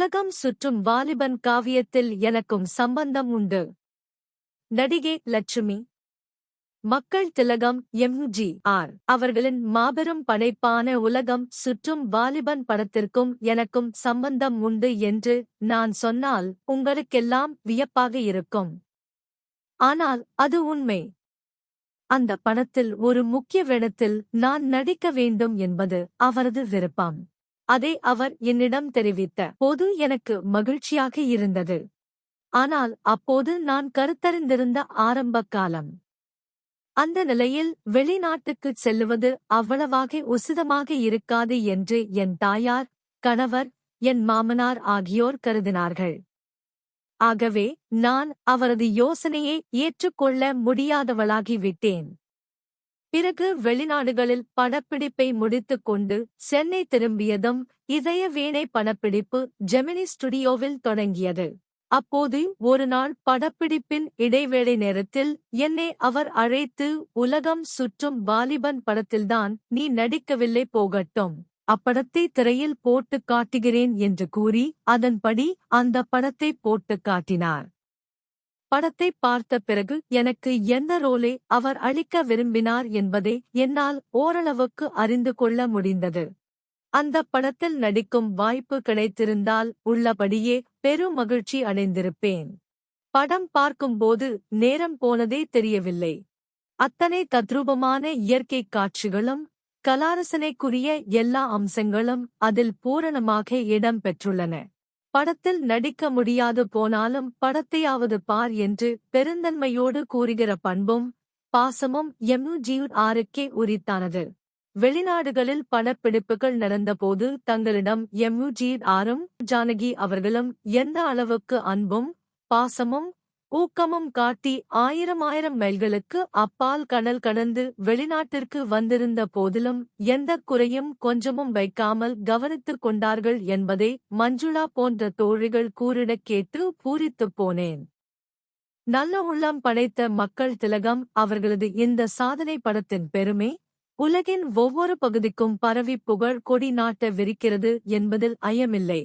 உலகம் சுற்றும் வாலிபன் காவியத்தில் எனக்கும் சம்பந்தம் உண்டு. நடிகை லட்சுமி. மக்கள் திலகம் எம்ஜி ஆர். அவர்களின் மாபெரும் படைப்பான உலகம் சுற்றும் வாலிபன் படத்திற்கும் எனக்கும் சம்பந்தம் உண்டு என்று நான் சொன்னால் உங்களுக்கெல்லாம் வியப்பாக இருக்கும். ஆனால் அது உண்மை. அந்த படத்தில் ஒரு முக்கிய வேடத்தில் நான் நடிக்க வேண்டும் என்பது அவரது விருப்பம். அதை அவர் என்னிடம் தெரிவித்த போது எனக்கு மகிழ்ச்சியாக இருந்தது. ஆனால் அப்போது நான் கருத்தறிந்திருந்த ஆரம்ப காலம். அந்த நிலையில் வெளிநாட்டுக்குச் செல்லுவது அவ்வளவாக உசிதமாக இருக்காது என்று என் தாயார் கணவர் என் மாமனார் ஆகியோர் கருதினார்கள். ஆகவே நான் அவரது யோசனையை ஏற்றுக்கொள்ள முடியாதவளாகி விட்டேன் பிறகு வெளிநாடுகளில் படப்பிடிப்பை முடித்துக் கொண்டு சென்னை திரும்பியதும் இதய வீணை படப்பிடிப்பு ஜெமினி ஸ்டுடியோவில் தொடங்கியது. அப்போது ஒரு நாள் படப்பிடிப்பின் இடைவேளை நேரத்தில் என்னை அவர் அழைத்து உலகம் சுற்றும் வாலிபன் படத்தில்தான் நீ நடிக்கவில்லை போகட்டும் அப்படத்தை திரையில் போட்டுக் காட்டுகிறேன் என்று கூறி அதன்படி அந்த படத்தை போட்டுக் காட்டினார். படத்தை பார்த்த பிறகு எனக்கு என்ன ரோலை அவர் அளிக்க விரும்பினார் என்பதை என்னால் ஓரளவுக்கு அறிந்து கொள்ள முடிந்தது. அந்த படத்தில் நடிக்கும் வாய்ப்பு கிடைத்திருந்தால் உள்ளபடியே பெருமகிழ்ச்சி அடைந்திருப்பேன். படம் பார்க்கும்போது நேரம் போனதே தெரியவில்லை. அத்தனை தத்ரூபமான இயற்கை காட்சிகளும் கலாரசனைக்குரிய எல்லா அம்சங்களும் அதில் பூரணமாக இடம் பெற்றுள்ளன. படத்தில் நடிக்க முடியாது போனாலும் படத்தையாவது பார் என்று பெருந்தன்மையோடு கூறுகிற பண்பும் பாசமும் எம்யூஜி ஆருக்கே உரித்தானது. வெளிநாடுகளில் படப்பிடிப்புகள் நடந்தபோது தங்களிடம் எம்யூஜி ஆரும் ஜானகி அவர்களும் எந்த அளவுக்கு அன்பும் பாசமும் ஊக்கமும் காட்டி ஆயிரம் ஆயிரம் மைல்களுக்கு அப்பால் கடல் கடந்து வெளிநாட்டிற்கு வந்திருந்த போதிலும் எந்த குறையும் கொஞ்சமும் வைக்காமல் கவனித்துக் கொண்டார்கள் என்பதை மஞ்சுளா போன்ற தோழிகள் கூறிடக் கேட்டு பூரித்துப் போனேன். நல்ல உள்ளம் படைத்த மக்கள் திலகம் அவர்களது இந்த சாதனை படத்தின் பெருமை உலகின் ஒவ்வொரு பகுதிக்கும் பரவி புகழ் கொடி நாட்ட விரிக்கிறது என்பதில் ஐயமில்லை.